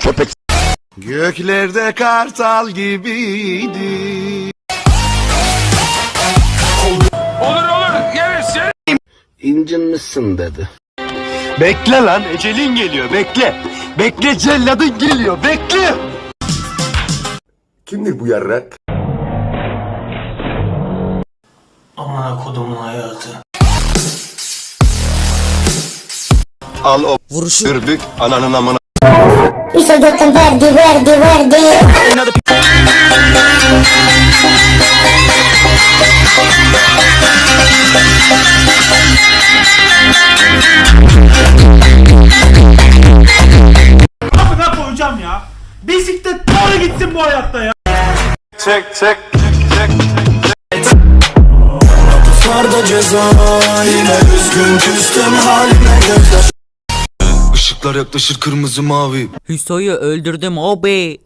köpek. Göklerde kartal gibiydi. Olur olur gelirsin. İncinmişsin dedi. Bekle lan ecelin geliyor bekle. Bekle celladın geliyor bekle. Kimdir bu yarrak? Amına kodumun hayatı. Al o Vuruşu. dürbük ananın amına. Tan verde, verde, verde. Amına koyacağım ya. Bisiklet doğru gitsin bu hayatta ya. Çek çek çek. Sarda ceza yine üzgün küstüm halime gözyaş Işıklar yaklaşır kırmızı mavi. Hüso'yu öldürdüm abi.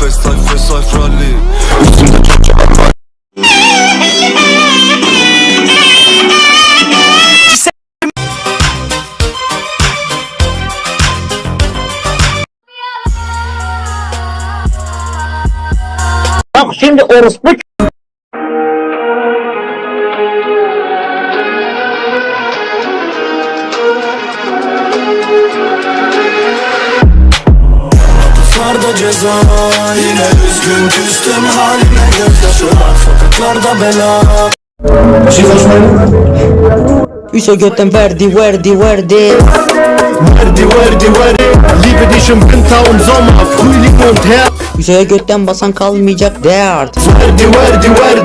Fast life fast life rally. Şimdi orospu ceza yine üzgün küstüm halime gözyaşı var Sokaklarda bela Hüso götten verdi verdi verdi. Verdi verdi verdi. Liebe dich im Winter und Sommer, Frühling und Herbst. Hüso'ya götten basan kalmayacak dert. Verdi verdi verdi.